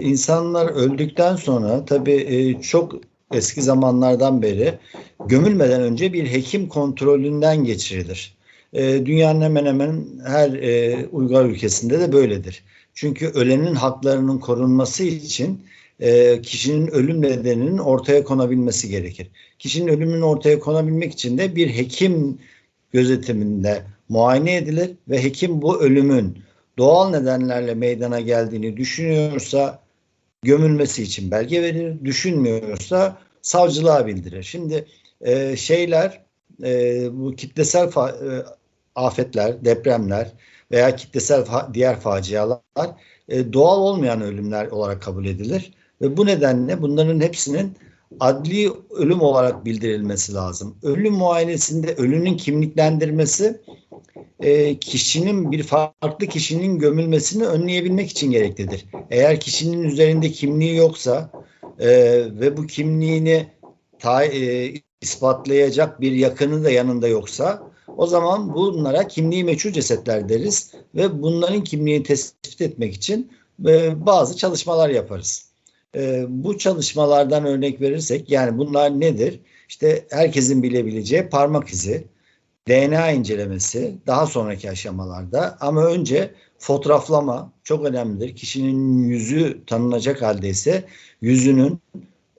insanlar öldükten sonra tabii e, çok eski zamanlardan beri gömülmeden önce bir hekim kontrolünden geçirilir. E, dünyanın hemen hemen her e, uygar ülkesinde de böyledir. Çünkü ölenin haklarının korunması için kişinin ölüm nedeninin ortaya konabilmesi gerekir. Kişinin ölümünün ortaya konabilmek için de bir hekim gözetiminde muayene edilir ve hekim bu ölümün doğal nedenlerle meydana geldiğini düşünüyorsa gömülmesi için belge verir, düşünmüyorsa savcılığa bildirir. Şimdi e, şeyler e, bu kitlesel fa- e, afetler, depremler veya kitlesel fa- diğer facialar e, doğal olmayan ölümler olarak kabul edilir. Ve bu nedenle bunların hepsinin adli ölüm olarak bildirilmesi lazım. Ölüm muayenesinde ölünün kimliklendirmesi e, kişinin bir farklı kişinin gömülmesini önleyebilmek için gereklidir. Eğer kişinin üzerinde kimliği yoksa e, ve bu kimliğini ta, e, ispatlayacak bir yakını da yanında yoksa o zaman bunlara kimliği meçhul cesetler deriz ve bunların kimliğini tespit etmek için e, bazı çalışmalar yaparız. E, bu çalışmalardan örnek verirsek yani bunlar nedir? İşte herkesin bilebileceği parmak izi, DNA incelemesi daha sonraki aşamalarda ama önce fotoğraflama çok önemlidir. Kişinin yüzü tanınacak halde ise yüzünün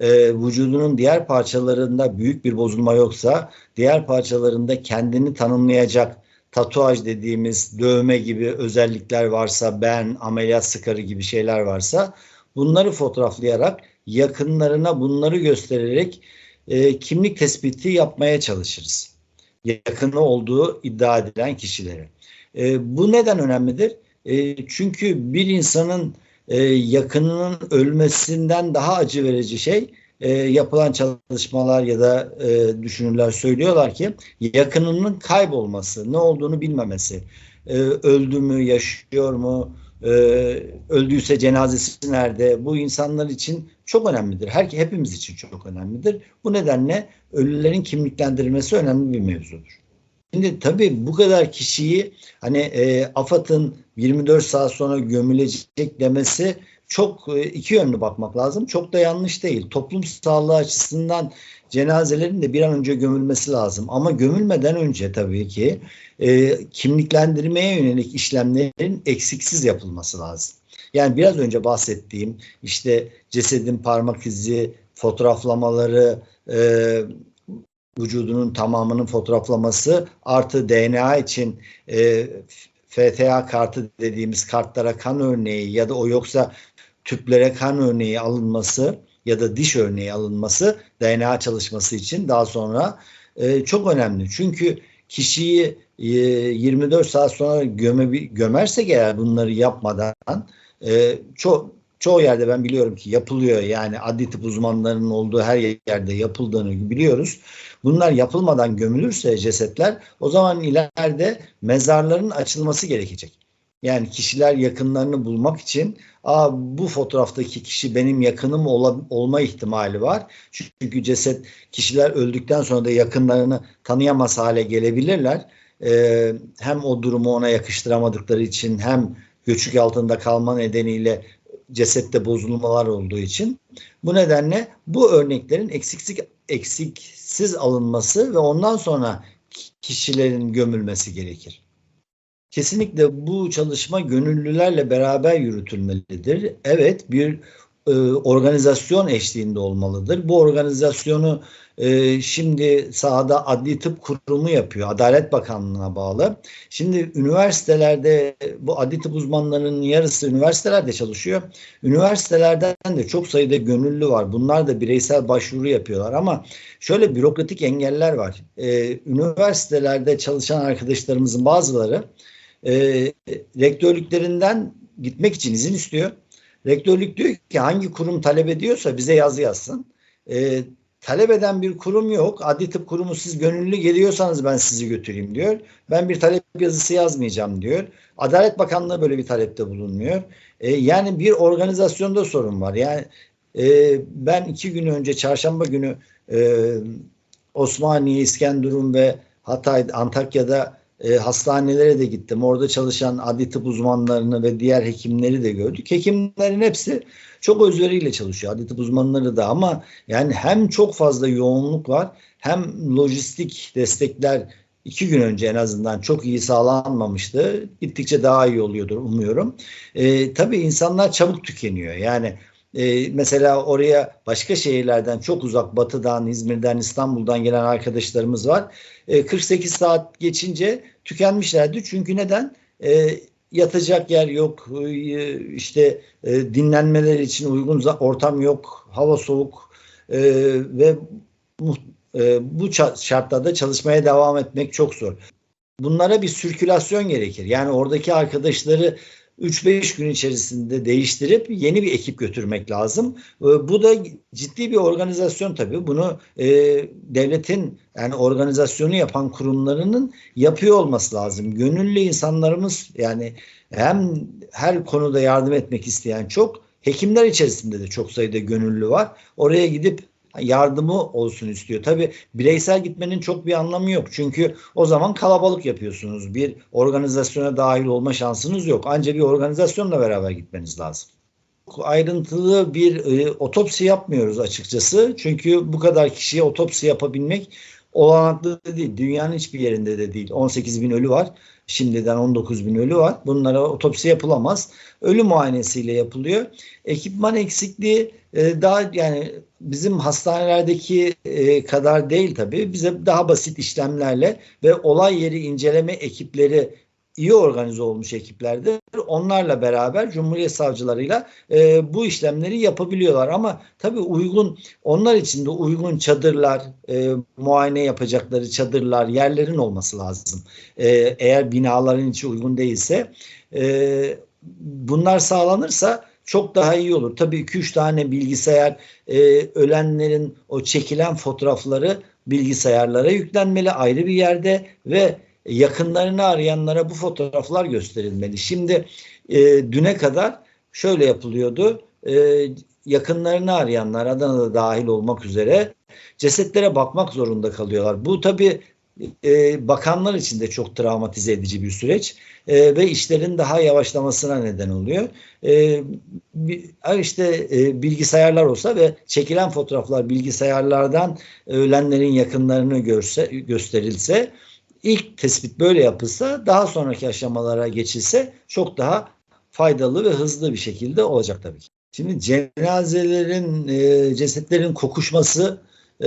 e, vücudunun diğer parçalarında büyük bir bozulma yoksa diğer parçalarında kendini tanımlayacak tatuaj dediğimiz dövme gibi özellikler varsa ben ameliyat sıkarı gibi şeyler varsa bunları fotoğraflayarak yakınlarına bunları göstererek e, kimlik tespiti yapmaya çalışırız. Yakını olduğu iddia edilen kişilere. E, bu neden önemlidir? E, çünkü bir insanın e, yakınının ölmesinden daha acı verici şey e, yapılan çalışmalar ya da e, düşünürler söylüyorlar ki yakınının kaybolması, ne olduğunu bilmemesi, e, öldü mü, yaşıyor mu, e, öldüyse cenazesi nerede? Bu insanlar için çok önemlidir. Her hepimiz için çok önemlidir. Bu nedenle ölülerin kimliklendirilmesi önemli bir mevzudur. Şimdi tabii bu kadar kişiyi hani e, AFAD'ın 24 saat sonra gömülecek demesi çok e, iki yönlü bakmak lazım. Çok da yanlış değil. Toplum sağlığı açısından cenazelerin de bir an önce gömülmesi lazım. Ama gömülmeden önce tabii ki e, kimliklendirmeye yönelik işlemlerin eksiksiz yapılması lazım. Yani biraz önce bahsettiğim işte cesedin parmak izi, fotoğraflamaları, e, vücudunun tamamının fotoğraflaması artı DNA için e, FTA kartı dediğimiz kartlara kan örneği ya da o yoksa tüplere kan örneği alınması ya da diş örneği alınması DNA çalışması için daha sonra e, çok önemli. Çünkü kişiyi e, 24 saat sonra göme, gömersek eğer bunları yapmadan e, çok çoğu yerde ben biliyorum ki yapılıyor yani adli tıp uzmanlarının olduğu her yerde yapıldığını biliyoruz. Bunlar yapılmadan gömülürse cesetler o zaman ileride mezarların açılması gerekecek. Yani kişiler yakınlarını bulmak için Aa, bu fotoğraftaki kişi benim yakınım ola, olma ihtimali var. Çünkü ceset kişiler öldükten sonra da yakınlarını tanıyamaz hale gelebilirler. Ee, hem o durumu ona yakıştıramadıkları için hem göçük altında kalma nedeniyle cesette bozulmalar olduğu için. Bu nedenle bu örneklerin eksiksiz, eksiksiz alınması ve ondan sonra kişilerin gömülmesi gerekir. Kesinlikle bu çalışma gönüllülerle beraber yürütülmelidir. Evet bir e, organizasyon eşliğinde olmalıdır. Bu organizasyonu e, şimdi sahada Adli Tıp Kurumu yapıyor. Adalet Bakanlığı'na bağlı. Şimdi üniversitelerde bu adli tıp uzmanlarının yarısı üniversitelerde çalışıyor. Üniversitelerden de çok sayıda gönüllü var. Bunlar da bireysel başvuru yapıyorlar ama şöyle bürokratik engeller var. E, üniversitelerde çalışan arkadaşlarımızın bazıları e, rektörlüklerinden gitmek için izin istiyor. Rektörlük diyor ki hangi kurum talep ediyorsa bize yazı yazsın. E, talep eden bir kurum yok. Adli tıp kurumu siz gönüllü geliyorsanız ben sizi götüreyim diyor. Ben bir talep yazısı yazmayacağım diyor. Adalet Bakanlığı böyle bir talepte bulunmuyor. E, yani bir organizasyonda sorun var. Yani e, ben iki gün önce çarşamba günü e, Osmaniye, İskenderun ve Hatay, Antakya'da e, hastanelere de gittim. Orada çalışan adli tıp uzmanlarını ve diğer hekimleri de gördük. Hekimlerin hepsi çok özveriyle çalışıyor. Adli tıp uzmanları da ama yani hem çok fazla yoğunluk var hem lojistik destekler iki gün önce en azından çok iyi sağlanmamıştı. Gittikçe daha iyi oluyordur umuyorum. E, tabii insanlar çabuk tükeniyor. Yani e, mesela oraya başka şehirlerden çok uzak batıdan, İzmir'den, İstanbul'dan gelen arkadaşlarımız var. E, 48 saat geçince tükenmişlerdi. Çünkü neden? E, yatacak yer yok, e, işte e, dinlenmeler için uygun ortam yok, hava soğuk e, ve e, bu şartlarda çalışmaya devam etmek çok zor. Bunlara bir sirkülasyon gerekir. Yani oradaki arkadaşları 3-5 gün içerisinde değiştirip yeni bir ekip götürmek lazım. Ee, bu da ciddi bir organizasyon tabii. Bunu e, devletin yani organizasyonu yapan kurumlarının yapıyor olması lazım. Gönüllü insanlarımız yani hem her konuda yardım etmek isteyen çok hekimler içerisinde de çok sayıda gönüllü var. Oraya gidip yardımı olsun istiyor. Tabi bireysel gitmenin çok bir anlamı yok. Çünkü o zaman kalabalık yapıyorsunuz. Bir organizasyona dahil olma şansınız yok. Ancak bir organizasyonla beraber gitmeniz lazım. Ayrıntılı bir e, otopsi yapmıyoruz açıkçası. Çünkü bu kadar kişiye otopsi yapabilmek olanaklı değil. Dünyanın hiçbir yerinde de değil. 18 bin ölü var. Şimdiden 19 bin ölü var. Bunlara otopsi yapılamaz. Ölü muayenesiyle yapılıyor. Ekipman eksikliği e, daha yani bizim hastanelerdeki e, kadar değil tabii. Bize daha basit işlemlerle ve olay yeri inceleme ekipleri iyi organize olmuş ekiplerdir. Onlarla beraber Cumhuriyet savcılarıyla e, bu işlemleri yapabiliyorlar. Ama tabii uygun onlar için de uygun çadırlar, e, muayene yapacakları çadırlar, yerlerin olması lazım. E, eğer binaların içi uygun değilse e, bunlar sağlanırsa çok daha iyi olur. Tabii 2-3 tane bilgisayar e, ölenlerin o çekilen fotoğrafları bilgisayarlara yüklenmeli ayrı bir yerde ve yakınlarını arayanlara bu fotoğraflar gösterilmeli. Şimdi e, düne kadar şöyle yapılıyordu. E, yakınlarını arayanlar Adana'da dahil olmak üzere cesetlere bakmak zorunda kalıyorlar. Bu tabii e, bakanlar için de çok travmatize edici bir süreç e, ve işlerin daha yavaşlamasına neden oluyor. E, işte e, bilgisayarlar olsa ve çekilen fotoğraflar bilgisayarlardan ölenlerin yakınlarını görse gösterilse ilk tespit böyle yapılsa daha sonraki aşamalara geçilse çok daha faydalı ve hızlı bir şekilde olacak tabii ki. Şimdi cenazelerin, e, cesetlerin kokuşması e,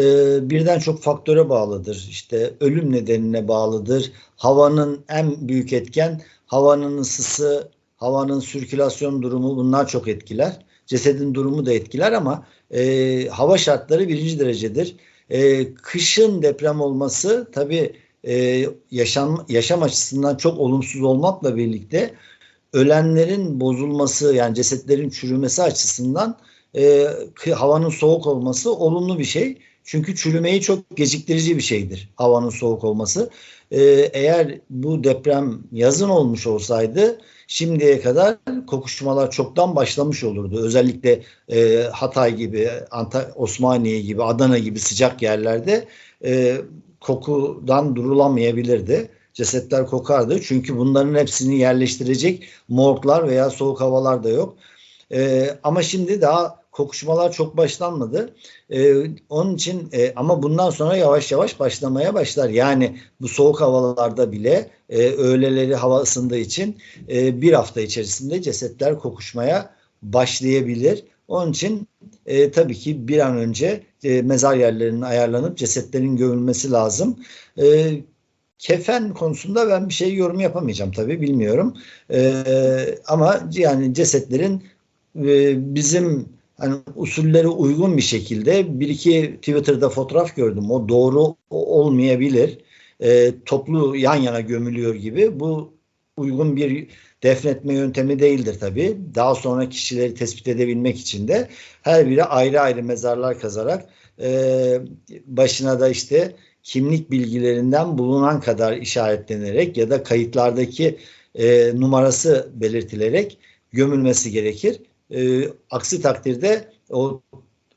birden çok faktöre bağlıdır. İşte ölüm nedenine bağlıdır. Havanın en büyük etken havanın ısısı, havanın sirkülasyon durumu bunlar çok etkiler. Cesedin durumu da etkiler ama e, hava şartları birinci derecedir. E, kışın deprem olması tabii e, yaşam, yaşam açısından çok olumsuz olmakla birlikte ölenlerin bozulması yani cesetlerin çürümesi açısından e, havanın soğuk olması olumlu bir şey. Çünkü çürümeyi çok geciktirici bir şeydir havanın soğuk olması. Ee, eğer bu deprem yazın olmuş olsaydı şimdiye kadar kokuşmalar çoktan başlamış olurdu. Özellikle e, Hatay gibi, Ant Osmaniye gibi, Adana gibi sıcak yerlerde e, kokudan durulamayabilirdi. Cesetler kokardı. Çünkü bunların hepsini yerleştirecek morglar veya soğuk havalar da yok. E, ama şimdi daha kokuşmalar çok başlanmadı. Ee, onun için e, ama bundan sonra yavaş yavaş başlamaya başlar. Yani bu soğuk havalarda bile e, öğleleri hava ısındığı için e, bir hafta içerisinde cesetler kokuşmaya başlayabilir. Onun için e, tabii ki bir an önce e, mezar yerlerinin ayarlanıp cesetlerin gömülmesi lazım. E, kefen konusunda ben bir şey yorum yapamayacağım tabii bilmiyorum. E, ama yani cesetlerin e, bizim hani usulleri uygun bir şekilde bir iki Twitter'da fotoğraf gördüm. O doğru olmayabilir. E, toplu yan yana gömülüyor gibi. Bu uygun bir defnetme yöntemi değildir tabii. Daha sonra kişileri tespit edebilmek için de her biri ayrı ayrı mezarlar kazarak e, başına da işte kimlik bilgilerinden bulunan kadar işaretlenerek ya da kayıtlardaki e, numarası belirtilerek gömülmesi gerekir. E, aksi takdirde o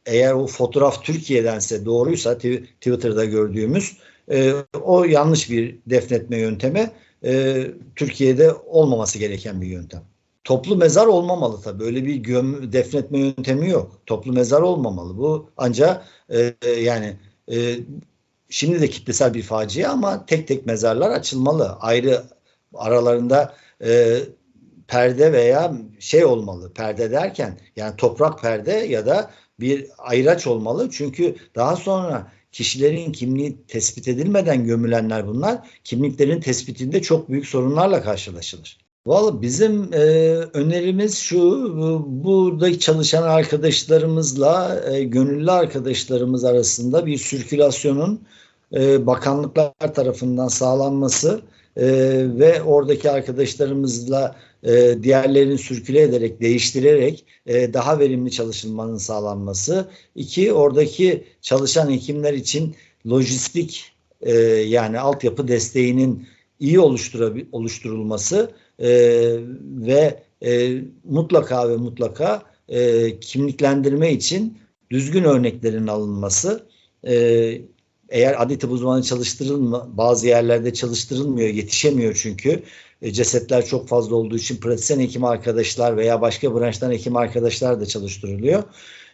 eğer o fotoğraf Türkiye'dense doğruysa Twitter'da gördüğümüz e, o yanlış bir defnetme yöntemi e, Türkiye'de olmaması gereken bir yöntem. Toplu mezar olmamalı tabii. Öyle bir göm, defnetme yöntemi yok. Toplu mezar olmamalı. Bu ancak e, yani e, şimdi de kitlesel bir facia ama tek tek mezarlar açılmalı. Ayrı aralarında e, perde veya şey olmalı. Perde derken yani toprak perde ya da bir ayraç olmalı. Çünkü daha sonra kişilerin kimliği tespit edilmeden gömülenler bunlar. Kimliklerin tespitinde çok büyük sorunlarla karşılaşılır. Vallahi bizim e, önerimiz şu, buradaki çalışan arkadaşlarımızla e, gönüllü arkadaşlarımız arasında bir sirkülasyonun e, bakanlıklar tarafından sağlanması e, ve oradaki arkadaşlarımızla e, diğerlerini sürküle ederek, değiştirerek e, daha verimli çalışılmanın sağlanması. İki, oradaki çalışan hekimler için lojistik e, yani altyapı desteğinin iyi oluşturulması e, ve e, mutlaka ve mutlaka kimliklendirme için düzgün örneklerin alınması. Eğer adli uzmanı çalıştırılma bazı yerlerde çalıştırılmıyor, yetişemiyor çünkü e, cesetler çok fazla olduğu için pratisyen hekim arkadaşlar veya başka branştan hekim arkadaşlar da çalıştırılıyor.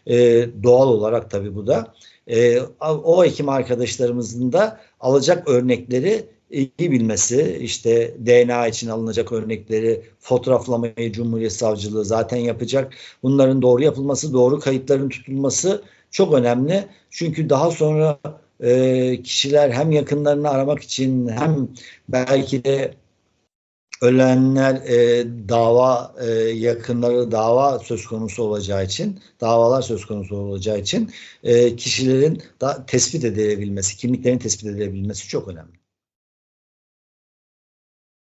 E, doğal olarak tabii bu da. E, o hekim arkadaşlarımızın da alacak örnekleri iyi bilmesi, işte DNA için alınacak örnekleri, fotoğraflamayı Cumhuriyet Savcılığı zaten yapacak. Bunların doğru yapılması, doğru kayıtların tutulması çok önemli. Çünkü daha sonra e, kişiler hem yakınlarını aramak için hem belki de ölenler e, dava e, yakınları dava söz konusu olacağı için davalar söz konusu olacağı için e, kişilerin da tespit edilebilmesi, kimliklerin tespit edilebilmesi çok önemli.